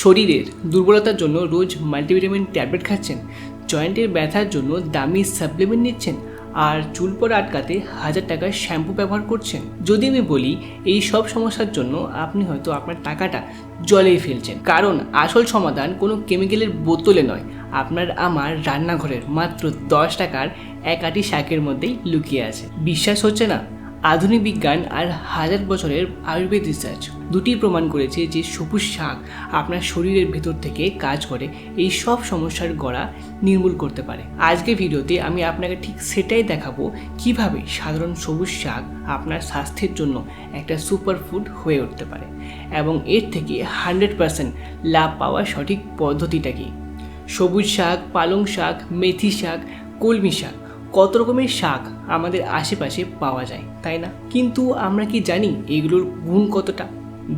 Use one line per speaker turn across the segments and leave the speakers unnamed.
শরীরের দুর্বলতার জন্য রোজ মাল্টিভিটামিন ট্যাবলেট খাচ্ছেন, জয়েন্টের ব্যথার জন্য দামি সাপ্লিমেন্ট নিচ্ছেন আর চুল পড়া আটকাতে হাজার টাকার শ্যাম্পু ব্যবহার করছেন। যদি আমি বলি, এই সব সমস্যার জন্য আপনি হয়তো আপনার টাকাটা জলেই ফেলছেন। কারণ আসল সমাধান কোনো কেমিক্যালের বোতলে নয়, আপনার আমার রান্নাঘরের মাত্র দশ টাকার এক আটি শাকের মধ্যেই লুকিয়ে আছে। বিশ্বাস হচ্ছে না? আধুনিক বিজ্ঞান আর হাজার বছরের আয়ুর্বেদ রিসার্চ দুটি প্রমাণ করেছে যে সবুজ শাক আপনার শরীরের ভেতর থেকে কাজ করে, এই সব সমস্যার গড়া নির্মূল করতে পারে। আজকে ভিডিওতে আমি আপনাকে ঠিক সেটাই দেখাবো কীভাবে সাধারণ সবুজ শাক আপনার স্বাস্থ্যের জন্য একটা সুপার ফুড হয়ে উঠতে পারে এবং এর থেকে হান্ড্রেড পার্সেন্ট লাভ পাওয়ার সঠিক পদ্ধতিটা কী? সবুজ শাক, পালং শাক, মেথি শাক, কলমি শাক কত রকমের শাক আমাদের আশেপাশে পাওয়া যায়, তাই না? কিন্তু আমরা কি জানি এগুলোর গুণ কতটা?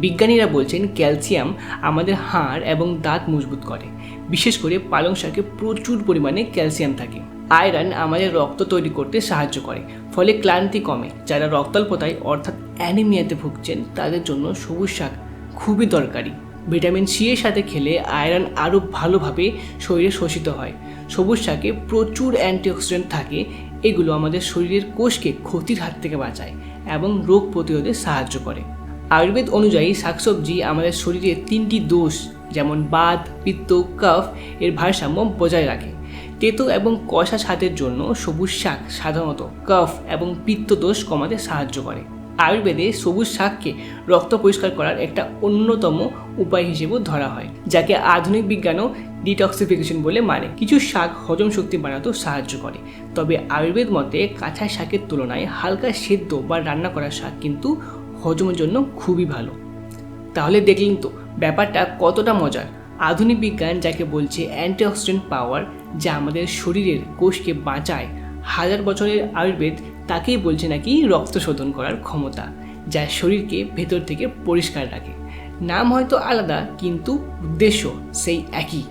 বিজ্ঞানীরা বলছেন ক্যালসিয়াম আমাদের হাড় এবং দাঁত মজবুত করে। বিশেষ করে পালং শাকে প্রচুর পরিমাণে ক্যালসিয়াম থাকে। আয়রন আমাদের রক্ত তৈরি করতে সাহায্য করে, ফলে ক্লান্তি কমে। যারা রক্তাল্পতায় অর্থাৎ অ্যানিমিয়াতে ভুগছেন, তাদের জন্য সবুজ শাক খুবই দরকারি। ভিটামিন সি এর সাথে খেলে আয়রন আরও ভালোভাবে শরীরে শোষিত হয়। সবুজ শাকে প্রচুর অ্যান্টিঅক্সিডেন্ট থাকে, এগুলো আমাদের শরীরের কোষকে ক্ষতির হাত থেকে বাঁচায় এবং রোগ প্রতিরোধে সাহায্য করে। আয়ুর্বেদ অনুযায়ী শাকসবজি আমাদের শরীরে তিনটি দোষ, যেমন বাত পিত্ত, কফ এর ভারসাম্য বজায় রাখে। তেতো এবং কষা স্বাদের জন্য সবুজ শাক সাধারণত কফ এবং পিত্ত দোষ কমাতে সাহায্য করে। আয়ুর্বেদে সবুজ শাককে রক্ত পরিষ্কার করার একটা অন্যতম উপায় হিসেবেও ধরা হয়, যাকে আধুনিক বিজ্ঞানও ডিটক্সিফিকেশন বলে মানে। কিছু শাক হজম শক্তি বাড়াতেও সাহায্য করে, তবে আয়ুর্বেদ মতে কাঁচা শাকের তুলনায় হালকা সেদ্ধ বা রান্না করা শাক কিন্তু হজমের জন্য খুবই ভালো। তাহলে দেখলেন তো, ব্যাপারটা কতটা মজার। আধুনিক বিজ্ঞান যাকে বলছে অ্যান্টিঅক্সিডেন্ট পাওয়ার, যা আমাদের শরীরের কোষকে বাঁচায়, হাজার বছরের আয়ুর্বেদ তাকেই বলছে নাকি রক্ত শোধন করার ক্ষমতা, যা শরীরকে ভেতর থেকে পরিষ্কার রাখে। নাম হয়তো আলাদা, কিন্তু উদ্দেশ্য সেই একই,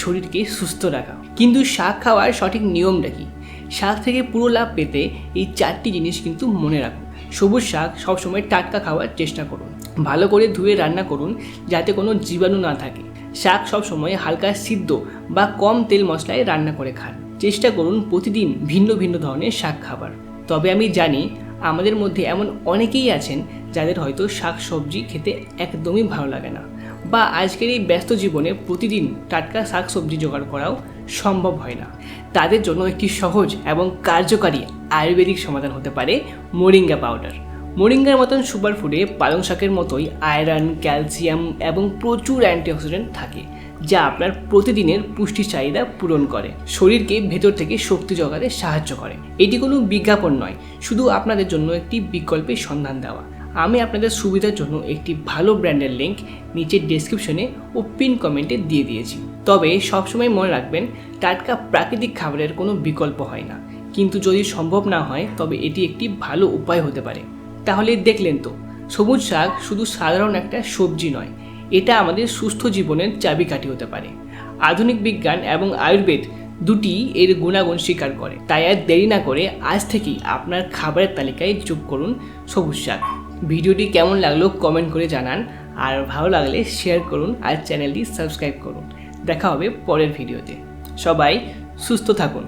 শরীরকে সুস্থ রাখা। কিন্তু শাক খাওয়ার সঠিক নিয়মটা কি? শাক থেকে পুরো লাভ পেতে এই চারটি জিনিস কিন্তু মনে রাখুন। সবুজ শাক সবসময় টাটকা খাওয়ার চেষ্টা করুন। ভালো করে ধুয়ে রান্না করুন, যাতে কোনো জীবাণু না থাকে। শাক সবসময় হালকা সিদ্ধ বা কম তেল মশলায় রান্না করে খান। চেষ্টা করুন প্রতিদিন ভিন্ন ভিন্ন ধরনের শাক খাবার। তবে আমি জানি আমাদের মধ্যে এমন অনেকেই আছেন যাদের হয়তো শাক সবজি খেতে একদমই ভালো লাগে না বা আজকের এই ব্যস্ত জীবনে প্রতিদিন টাটকা শাক সবজি জোগাড় করাও সম্ভব হয় না। তাদের জন্য একটি সহজ এবং কার্যকারী আয়ুর্বেদিক সমাধান হতে পারে মোরিঙ্গা পাউডার। মোরিঙ্গার মতন সুপার ফুডে পালং শাকের মতোই আয়রন, ক্যালসিয়াম এবং প্রচুর অ্যান্টিঅক্সিডেন্ট থাকে। যা আপনার প্রতিদিনের পুষ্টি চাহিদা পূরণ করে। শরীরকে ভেতর থেকে শক্তি জোগাতে সাহায্য করে। এটি কোনো বিজ্ঞাপন নয়, শুধু আপনাদের জন্য একটি বিকল্পের সন্ধান দেওয়া। আমি আপনাদের সুবিধার জন্য একটি ভালো ব্র্যান্ডের লিঙ্ক নিচের ডেসক্রিপশনে ও পিন কমেন্টে দিয়ে দিয়েছি। তবে সবসময় মনে রাখবেন, টাটকা প্রাকৃতিক খাবারের কোনো বিকল্প হয় না। কিন্তু যদি সম্ভব না হয়, তবে এটি একটি ভালো উপায় হতে পারে। তাহলে দেখলেন তো, সবুজ শাক শুধু সাধারণ একটা সবজি নয় এটা আমাদের সুস্থ জীবনের চাবিকাঠি হতে পারে। আধুনিক বিজ্ঞান এবং আয়ুর্বেদ দুটি এর গুণাগুণ স্বীকার করে। তাই আর দেরি না করে আজ থেকেই আপনার খাবারের তালিকায় যোগ করুন সবুজ শাক। ভিডিওটি কেমন লাগল কমেন্ট করে জানান। আর ভালো লাগলে শেয়ার করুন আর চ্যানেলটি সাবস্ক্রাইব করুন। দেখা হবে পরের ভিডিওতে। সবাই সুস্থ থাকুন।